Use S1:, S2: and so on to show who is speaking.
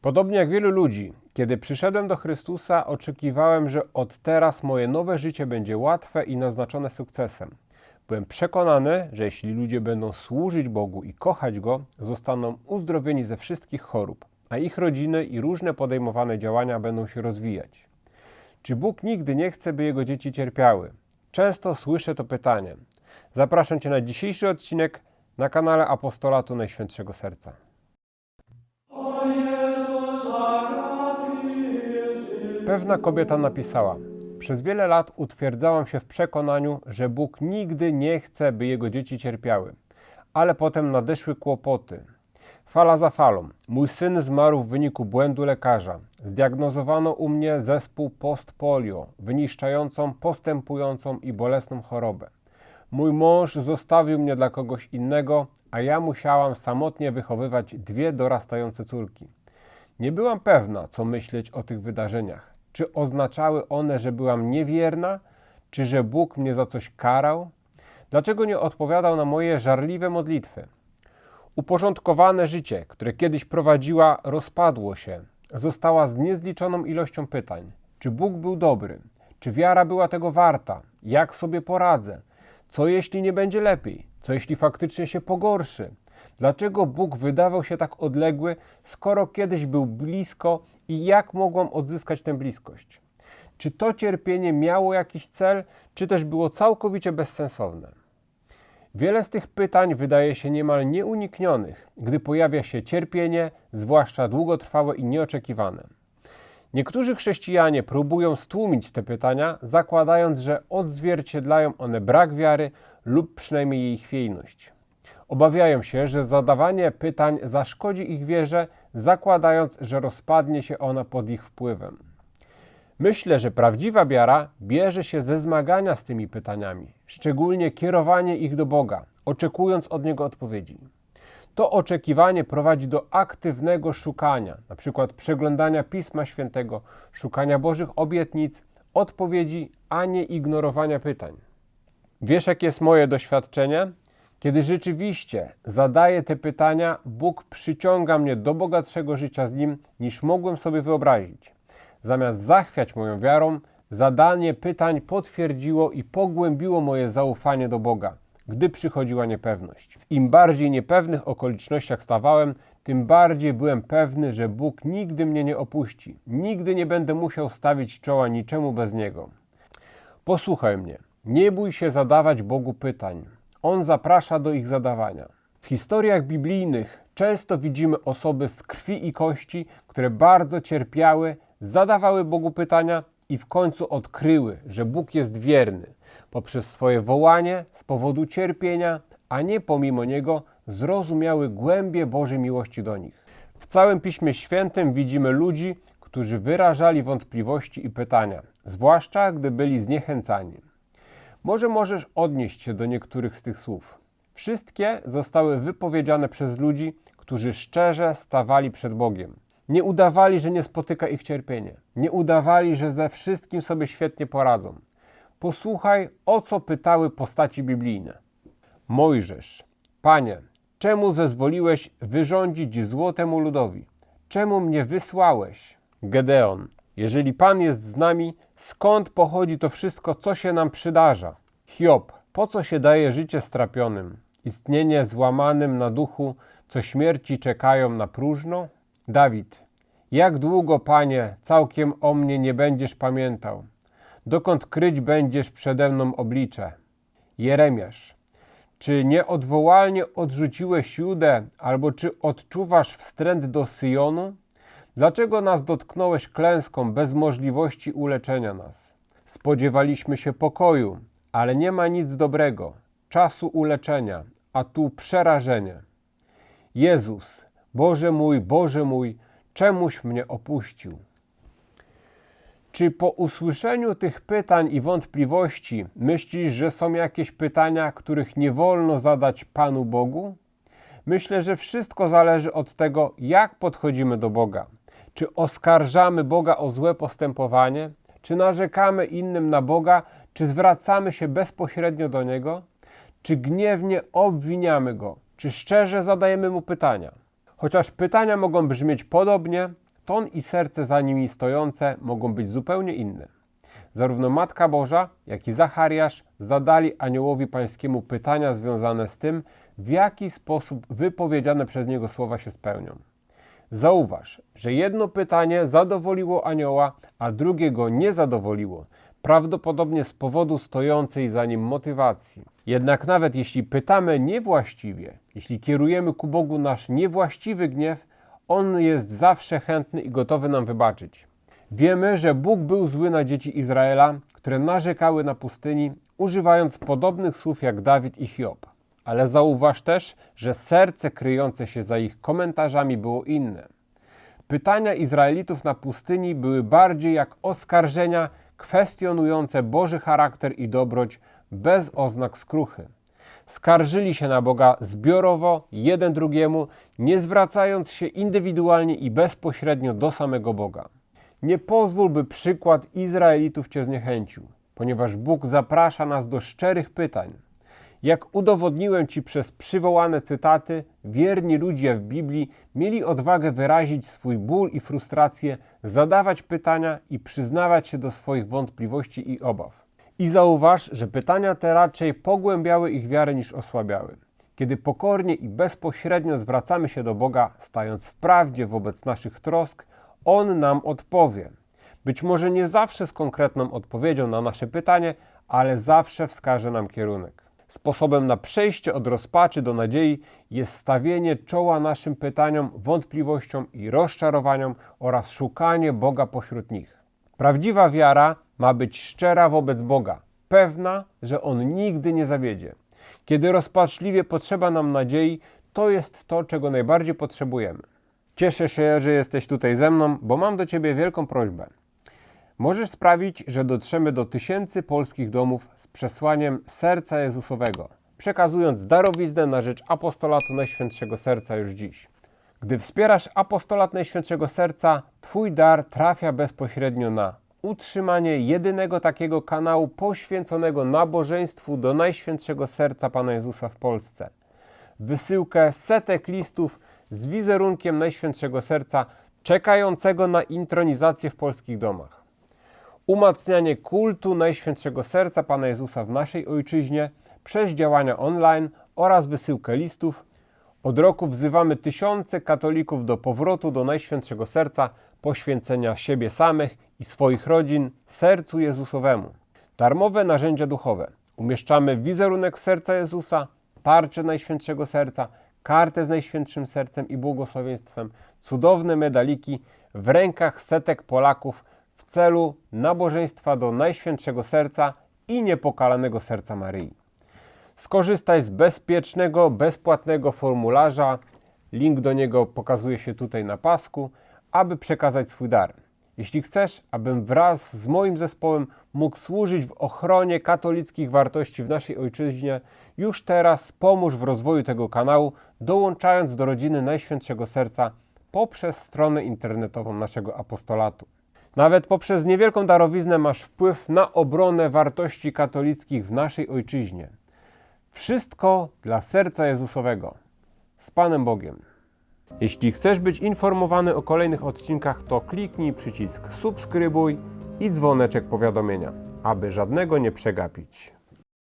S1: Podobnie jak wielu ludzi, kiedy przyszedłem do Chrystusa, oczekiwałem, że od teraz moje nowe życie będzie łatwe i naznaczone sukcesem. Byłem przekonany, że jeśli ludzie będą służyć Bogu i kochać Go, zostaną uzdrowieni ze wszystkich chorób, a ich rodziny i różne podejmowane działania będą się rozwijać. Czy Bóg nigdy nie chce, by Jego dzieci cierpiały? Często słyszę to pytanie. Zapraszam Cię na dzisiejszy odcinek na kanale Apostolatu Najświętszego Serca. Pewna kobieta napisała: Przez wiele lat utwierdzałam się w przekonaniu, że Bóg nigdy nie chce, by jego dzieci cierpiały. Ale potem nadeszły kłopoty. Fala za falą. Mój syn zmarł w wyniku błędu lekarza. Zdiagnozowano u mnie zespół postpolio, wyniszczającą, postępującą i bolesną chorobę. Mój mąż zostawił mnie dla kogoś innego, a ja musiałam samotnie wychowywać dwie dorastające córki. Nie byłam pewna, co myśleć o tych wydarzeniach. Czy oznaczały one, że byłam niewierna, czy że Bóg mnie za coś karał? Dlaczego nie odpowiadał na moje żarliwe modlitwy? Uporządkowane życie, które kiedyś prowadziła, rozpadło się. Została z niezliczoną ilością pytań. Czy Bóg był dobry? Czy wiara była tego warta? Jak sobie poradzę? Co jeśli nie będzie lepiej? Co jeśli faktycznie się pogorszy? Dlaczego Bóg wydawał się tak odległy, skoro kiedyś był blisko i jak mogłam odzyskać tę bliskość? Czy to cierpienie miało jakiś cel, czy też było całkowicie bezsensowne? Wiele z tych pytań wydaje się niemal nieuniknionych, gdy pojawia się cierpienie, zwłaszcza długotrwałe i nieoczekiwane. Niektórzy chrześcijanie próbują stłumić te pytania, zakładając, że odzwierciedlają one brak wiary lub przynajmniej jej chwiejność. Obawiają się, że zadawanie pytań zaszkodzi ich wierze, zakładając, że rozpadnie się ona pod ich wpływem. Myślę, że prawdziwa wiara bierze się ze zmagania z tymi pytaniami, szczególnie kierowanie ich do Boga, oczekując od Niego odpowiedzi. To oczekiwanie prowadzi do aktywnego szukania, np. przeglądania Pisma Świętego, szukania Bożych obietnic, odpowiedzi, a nie ignorowania pytań. Wiesz, jakie jest moje doświadczenie? Kiedy rzeczywiście zadaję te pytania, Bóg przyciąga mnie do bogatszego życia z Nim, niż mogłem sobie wyobrazić. Zamiast zachwiać moją wiarą, zadanie pytań potwierdziło i pogłębiło moje zaufanie do Boga, gdy przychodziła niepewność. W im bardziej niepewnych okolicznościach stawałem, tym bardziej byłem pewny, że Bóg nigdy mnie nie opuści, nigdy nie będę musiał stawić czoła niczemu bez Niego. Posłuchaj mnie, nie bój się zadawać Bogu pytań. On zaprasza do ich zadawania. W historiach biblijnych często widzimy osoby z krwi i kości, które bardzo cierpiały, zadawały Bogu pytania i w końcu odkryły, że Bóg jest wierny poprzez swoje wołanie z powodu cierpienia, a nie pomimo niego zrozumiały głębie Bożej miłości do nich. W całym Piśmie Świętym widzimy ludzi, którzy wyrażali wątpliwości i pytania, zwłaszcza gdy byli zniechęcani. Może możesz odnieść się do niektórych z tych słów. Wszystkie zostały wypowiedziane przez ludzi, którzy szczerze stawali przed Bogiem. Nie udawali, że nie spotyka ich cierpienie. Nie udawali, że ze wszystkim sobie świetnie poradzą. Posłuchaj, o co pytały postaci biblijne. Mojżesz, Panie, czemu zezwoliłeś wyrządzić złotemu ludowi? Czemu mnie wysłałeś? Gedeon, jeżeli Pan jest z nami, skąd pochodzi to wszystko, co się nam przydarza? Hiob, po co się daje życie strapionym, istnienie złamanym na duchu, co śmierci czekają na próżno? Dawid, jak długo, Panie, całkiem o mnie nie będziesz pamiętał? Dokąd kryć będziesz przede mną oblicze? Jeremiasz, czy nieodwołalnie odrzuciłeś Judę, albo czy odczuwasz wstręt do Syjonu? Dlaczego nas dotknąłeś klęską bez możliwości uleczenia nas? Spodziewaliśmy się pokoju, ale nie ma nic dobrego, czasu uleczenia, a tu przerażenie. Jezus, Boże mój, Boże mój, czemuś mnie opuścił? Czy po usłyszeniu tych pytań i wątpliwości myślisz, że są jakieś pytania, których nie wolno zadać Panu Bogu? Myślę, że wszystko zależy od tego, jak podchodzimy do Boga. Czy oskarżamy Boga o złe postępowanie? Czy narzekamy innym na Boga? Czy zwracamy się bezpośrednio do Niego? Czy gniewnie obwiniamy Go? Czy szczerze zadajemy Mu pytania? Chociaż pytania mogą brzmieć podobnie, ton i serce za nimi stojące mogą być zupełnie inne. Zarówno Matka Boża, jak i Zachariasz zadali aniołowi pańskiemu pytania związane z tym, w jaki sposób wypowiedziane przez niego słowa się spełnią. Zauważ, że jedno pytanie zadowoliło anioła, a drugie go nie zadowoliło, prawdopodobnie z powodu stojącej za nim motywacji. Jednak nawet jeśli pytamy niewłaściwie, jeśli kierujemy ku Bogu nasz niewłaściwy gniew, On jest zawsze chętny i gotowy nam wybaczyć. Wiemy, że Bóg był zły na dzieci Izraela, które narzekały na pustyni, używając podobnych słów jak Dawid i Hiob. Ale zauważ też, że serce kryjące się za ich komentarzami było inne. Pytania Izraelitów na pustyni były bardziej jak oskarżenia kwestionujące Boży charakter i dobroć bez oznak skruchy. Skarżyli się na Boga zbiorowo, jeden drugiemu, nie zwracając się indywidualnie i bezpośrednio do samego Boga. Nie pozwól, by przykład Izraelitów cię zniechęcił, ponieważ Bóg zaprasza nas do szczerych pytań. Jak udowodniłem Ci przez przywołane cytaty, wierni ludzie w Biblii mieli odwagę wyrazić swój ból i frustrację, zadawać pytania i przyznawać się do swoich wątpliwości i obaw. I zauważ, że pytania te raczej pogłębiały ich wiarę niż osłabiały. Kiedy pokornie i bezpośrednio zwracamy się do Boga, stając w prawdzie wobec naszych trosk, On nam odpowie. Być może nie zawsze z konkretną odpowiedzią na nasze pytanie, ale zawsze wskaże nam kierunek. Sposobem na przejście od rozpaczy do nadziei jest stawienie czoła naszym pytaniom, wątpliwościom i rozczarowaniom oraz szukanie Boga pośród nich. Prawdziwa wiara ma być szczera wobec Boga, pewna, że On nigdy nie zawiedzie. Kiedy rozpaczliwie potrzeba nam nadziei, to jest to, czego najbardziej potrzebujemy. Cieszę się, że jesteś tutaj ze mną, bo mam do Ciebie wielką prośbę. Możesz sprawić, że dotrzemy do tysięcy polskich domów z przesłaniem Serca Jezusowego, przekazując darowiznę na rzecz apostolatu Najświętszego Serca już dziś. Gdy wspierasz apostolat Najświętszego Serca, Twój dar trafia bezpośrednio na utrzymanie jedynego takiego kanału poświęconego nabożeństwu do Najświętszego Serca Pana Jezusa w Polsce. Wysyłkę setek listów z wizerunkiem Najświętszego Serca czekającego na intronizację w polskich domach umacnianie kultu Najświętszego Serca Pana Jezusa w naszej ojczyźnie przez działania online oraz wysyłkę listów. Od roku wzywamy tysiące katolików do powrotu do Najświętszego Serca, poświęcenia siebie samych i swoich rodzin sercu Jezusowemu. Darmowe narzędzia duchowe. Umieszczamy wizerunek serca Jezusa, tarczę Najświętszego Serca, kartę z Najświętszym Sercem i błogosławieństwem, cudowne medaliki w rękach setek Polaków w celu nabożeństwa do Najświętszego Serca i Niepokalanego Serca Maryi. Skorzystaj z bezpiecznego, bezpłatnego formularza. Link do niego pokazuje się tutaj na pasku, aby przekazać swój dar. Jeśli chcesz, abym wraz z moim zespołem mógł służyć w ochronie katolickich wartości w naszej ojczyźnie, już teraz pomóż w rozwoju tego kanału, dołączając do rodziny Najświętszego Serca poprzez stronę internetową naszego apostolatu. Nawet poprzez niewielką darowiznę masz wpływ na obronę wartości katolickich w naszej ojczyźnie. Wszystko dla serca Jezusowego. Z Panem Bogiem. Jeśli chcesz być informowany o kolejnych odcinkach, to kliknij przycisk subskrybuj i dzwoneczek powiadomienia, aby żadnego nie przegapić.